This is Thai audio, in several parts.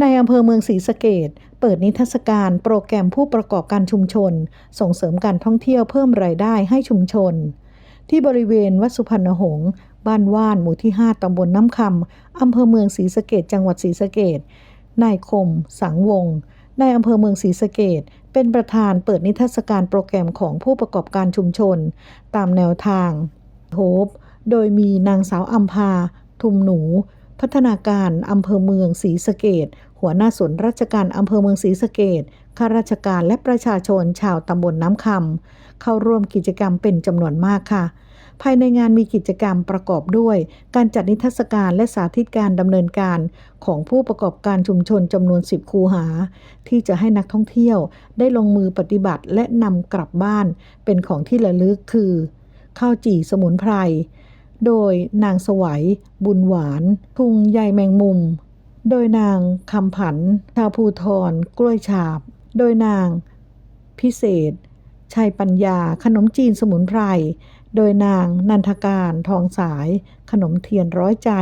ในอำเภอเมืองศรีสะเกดเปิดนิทรรศการโปรแกรมผู้ประกอบการชุมชน ส่งเสริมการท่องเที่ยวเพิ่มรายได้ให้ชุมชน ที่บริเวณวัดสุพรรณหงษ์บ้านว่านหมู่ที่ 5ตำบลน้ำคำอำเภอเมืองศรีสะเกดจังหวัดศรีสะเกดนายคม สังวงศ์นายอำเภอเมืองศรีสะเกดเป็นประธานเปิดนิทรรศการโปรแกรมของผู้ประกอบการชุมชน ตามแนวทางโฮปโดยมีนางสาวอัมพา ทุมหนู พัฒนาการอำเภอเมืองศรีสะเกดหัวหน้าส่วนราชการอำเภอเมืองศรีสะเกดข้าราชการและประชาชนชาวตำบลน้ำคำเข้าร่วมกิจกรรมเป็นจำนวนมากค่ะ ภายในงานมีกิจกรรมประกอบด้วย การจัดนิทรรศการและสาธิตการดำเนินการของผู้ประกอบการชุมชนจำนวน 10 คูหา ที่จะให้นักท่องเที่ยวได้ลงมือปฏิบัติและนำกลับบ้าน เป็นของที่ระลึกคือ ข้าวจี่สมุนไพร โดยนางสวัย บุญหวาน ทุงใยแมงมุม โดยนางคำผัน ชาภูทรกล้วยฉาบ โดยนาง พิเศษ ชัยปัญญา ขนมจีนสมุนไพร โดยนางนันทการทองสาย ขนมเทียนร้อยใจ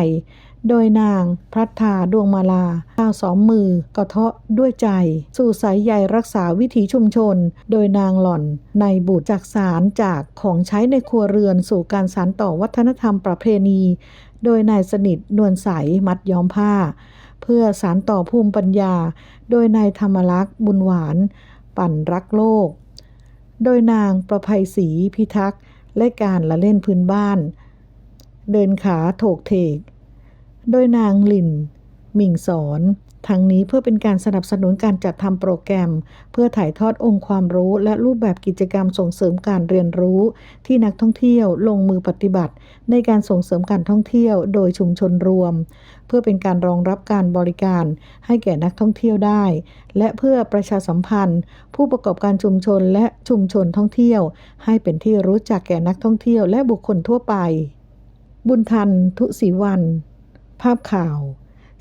โดยนางพรัทธาดวงมาลาข้าวสองมือกระเทาะด้วยใจ สู่สายใยรักษาวิถีชุมชน โดยนางหล่อน ในบุตรจากสารจากของใช้ในครัวเรือนสู่การสานต่อวัฒนธรรมประเพณี โดยนายสนิทนวลใสมัดย้อมผ้า เพื่อสารต่อภูมิปัญญา โดยนายธรรมลักษ์บุญหวาน ปั่นรักโลก โดยนางประภัยศรีพิทักษ์ และการละเล่นพื้นบ้าน เดินขาโถกเถก โดยนางลิน หมิ่งสอน ทั้งนี้เพื่อเป็นการสนับสนุนการจัดทำโปรแกรม เพื่อถ่ายทอดองค์ความรู้ และรูปแบบกิจกรรมส่งเสริมการเรียนรู้ ที่นักท่องเที่ยวลงมือปฏิบัติ ในการส่งเสริมการท่องเที่ยว โดยชุมชนรวม เพื่อเป็นการรองรับการบริการ ให้แก่นักท่องเที่ยวได้ และเพื่อประชาสัมพันธ์ ผู้ประกอบการชุมชนและชุมชนท่องเที่ยว ให้เป็นที่รู้จักแก่นักท่องเที่ยวและบุคคลทั่วไป บุญทัน ทุศรีวัน ภาพข่าว